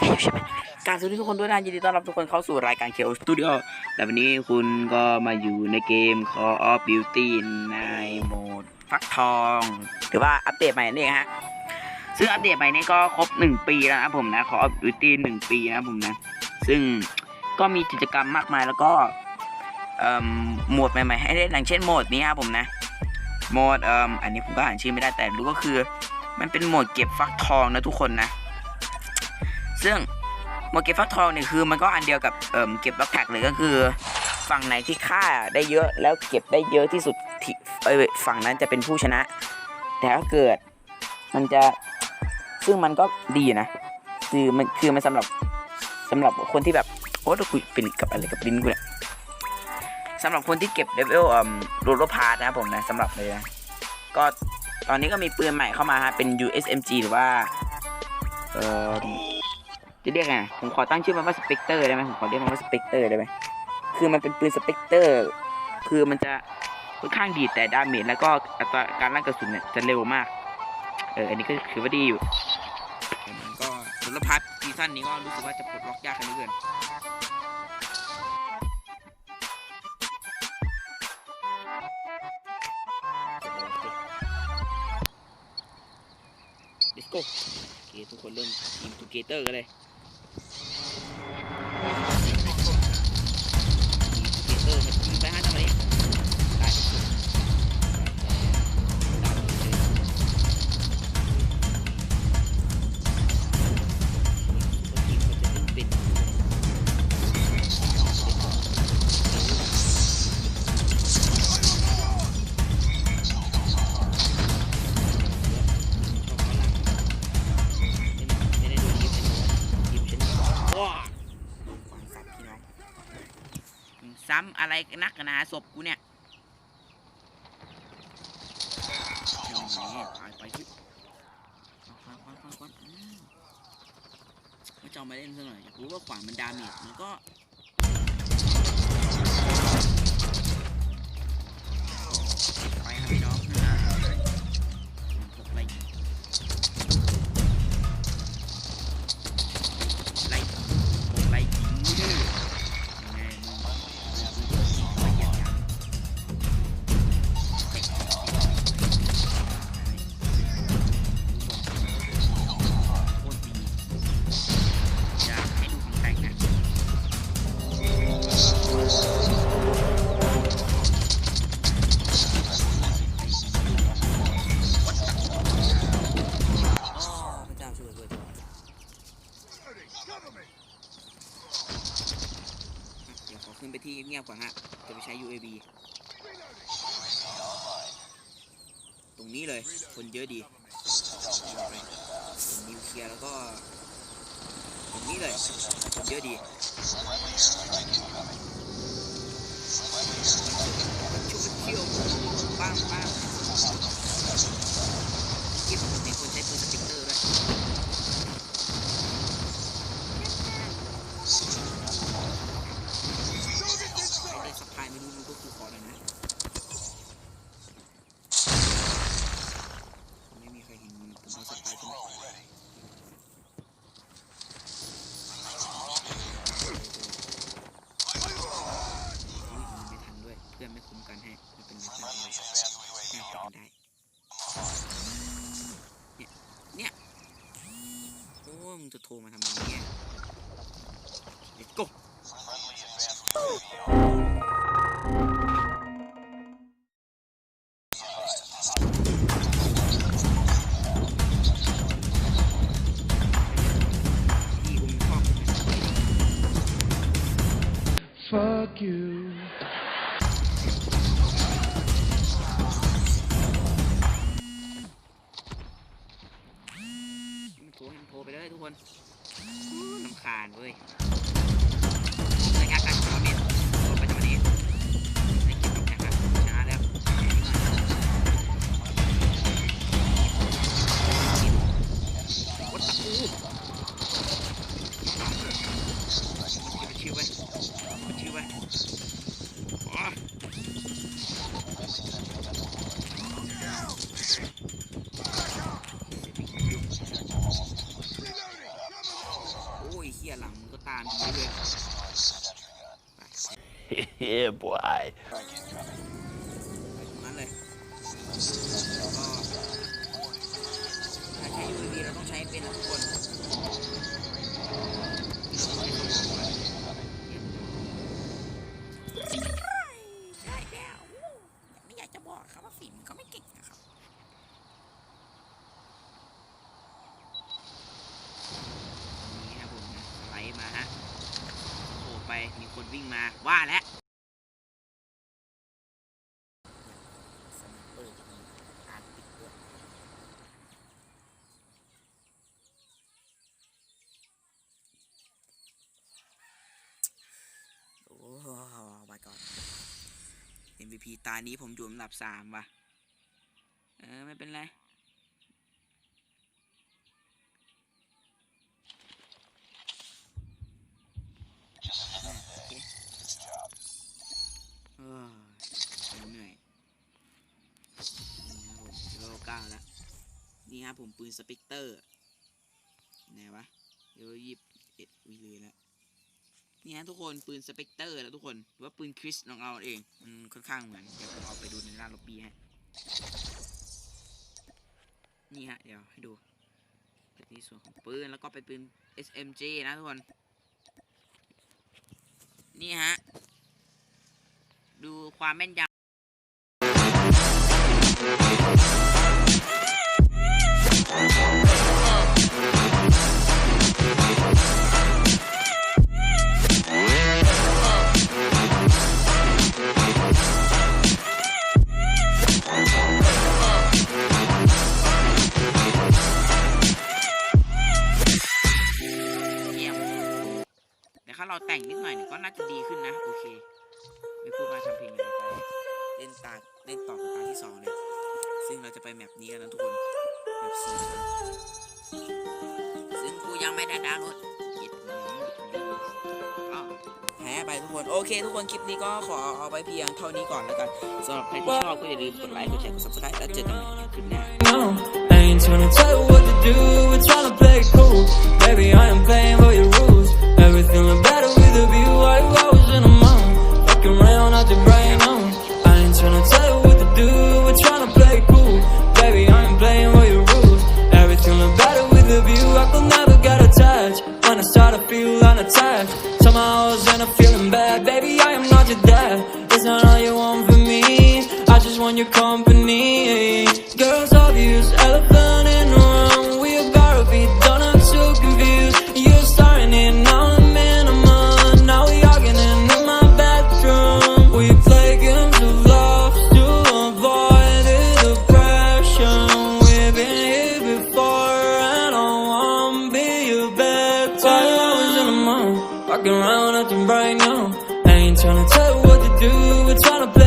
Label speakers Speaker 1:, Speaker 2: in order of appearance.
Speaker 1: เป็นไงอยู่ใช่ไหมการสวัสดีทุกคนด้วยนะยินดีต้อนรับทุกคนเข้าสู่รายการเคียวสตูดิโอแต่วันนี้คุณก็มาอยู่ในเกม Call of Duty ในโหมดฟักทองหรือว่าอัปเดตใหม่นี่เองฮะซึ่งอัปเดตใหม่นี้ก็ครบ 1 ปีแล้วนะผมนะ Call of Duty 1 ปีนะผมนะ ซึ่งก็มีกิจกรรมมากมายแล้วก็โหมดใหม่ๆให้เล่นอย่างเช่นโหมดนี้ครับผมนะโหมดออันนี้ผมก็อ่านชื่อไม่ได้แต่รู้ก็คือ มันเป็นโหมดเก็บฟักทองนะทุกคนนะ ซึ่งโหมเก็บฟักทองเนี่ยคือมันก็อันเดียวกับเอ่อเก็บล็อกแท็กเลยก็คือ ฝั่งไหนที่ฆ่าได้เยอะแล้วเก็บได้เยอะที่สุดที่เอ้ยฝั่งนั้นจะเป็นผู้ชนะ แต่ถ้าเกิดมันจะซึ่งมันก็ดีนะ คือมันคือมันสำหรับสำหรับคนที่แบบโอ้เราคุยเป็นกับอะไรกับลิ้นกูเนี่ยสำหรับคนที่เก็บเลเวลอ่อโรลพาร์นะผมนะสำหรับเลยนะก็ตอนนี้ก็มีปืนใหม่เข้ามาฮะเป็น USMG หรือว่าเอ่อ จะเรียกไงผมขอตั้งชื่อมันว่าสเปกเตอร์ได้ไหมผมขอเรียกมันว่าสเปกเตอร์ได้ไหมคือมันเป็นปืนสเปกเตอร์ คือมันจะค่อนข้างดีแต่ดาเมจแล้วก็อัตราการลั่นกระสุนเนี่ยจะเร็วมาก เอออันนี้ก็ถือว่าดีอยู่แต่มันก็ผลพัฒน์ซีซั่นนี้ก็รู้สึกว่าจะปลดล็อกยากขึ้นเรื่อย Let's go โอเคทุกคนเริ่มทีมทูเกเตอร์กันเลย ซ้ำอะไรนักหนาศพกูเนี่ยตายไปที่ควันควันควันควันอืมไม่จองมาเล่นซะหน่อยอยากรู้ว่าขวานมันดาเมจมันก็ บก่อนฮะจะไปใช้ UAV ตรงนี้เลย คนเยอะดีเป็นนิวเคลียร์แล้วก็ ตรงนี้เลย คนเยอะดีชุบเที่ยวบ้างบ้างคิดในคนใช้ปืนสติ๊กเกอร์ด้วยใครได้สะพายไม่รู้รู้ก็คือขอหน่อยนะไม่มีใครเห็นผมเอาสะพายใช่ไหม อุ๊ยมันไม่ทันด้วย เพื่อนไม่คุ้มกันให้ไม่เป็นไรไม่เป็นไรแค่ทำได้ เนี่ย เนี่ย โอ้ มึงจะโทรมาทำไมเนี่ย Let's go ที่อุ้มชอบ
Speaker 2: Fuck you.
Speaker 1: เลยทุกคนน้ำคานเว้ยามดีเลย
Speaker 3: yeah, boy.
Speaker 1: ไปตรงนั้นเลยก็ถ้าใช้ UAV เราต้องใช้เป็นนะทุกคน มีคนวิ่งมาว่าแล้วสไนเปอร์จะมีการปิดด้วยโอ้ my god MVP ตานี้ผมอยู่อันดับสามว่ะ เออ ไม่เป็นไร นี่ครับผมปืนสเปกเตอร์ไหนวะเลเวลยี่สิบเอ็ดวิเลยแล้วนี่ฮะทุกคนปืนสเปกเตอร์แล้วทุกคนหรือว่าปืนคริสของเราเองมันค่อนข้างเหมือนเดี๋ยวผมเอาไปดูในร้านล็อบบี้ฮะนี่ฮะเดี๋ยวให้ดูเป็นที่ส่วนของปืนแล้วก็เป็นปืน SMG นะทุกคน นี่ฮะ ดูความแม่นยำ แต่งนิดหน่อยเนี่ยก็น่าจะดีขึ้นนะโอเคไม่พูดมาทำเพลงอยู่ไปเล่นตาเล่นต่อกับตาที่สองเลยซึ่งเราจะไปแมปนี้กันนะทุกคนแมปซีซึ่งกูยังไม่ได้ดาวน์โหลดก็แพ้ไปทุกคนโอเค ทุกคนคลิปนี้ก็ขอเอาไปเพียงเท่านี้ก่อนแล้วกันสำหรับใครที่ชอบก็อย่าลืมกดไลค์กดแชร์กด subscribe แล้วเจอกันใหม่ในคลิปหน้า
Speaker 4: fucking around acting right now. I ain't tryna tell you what to do, we're tryna play.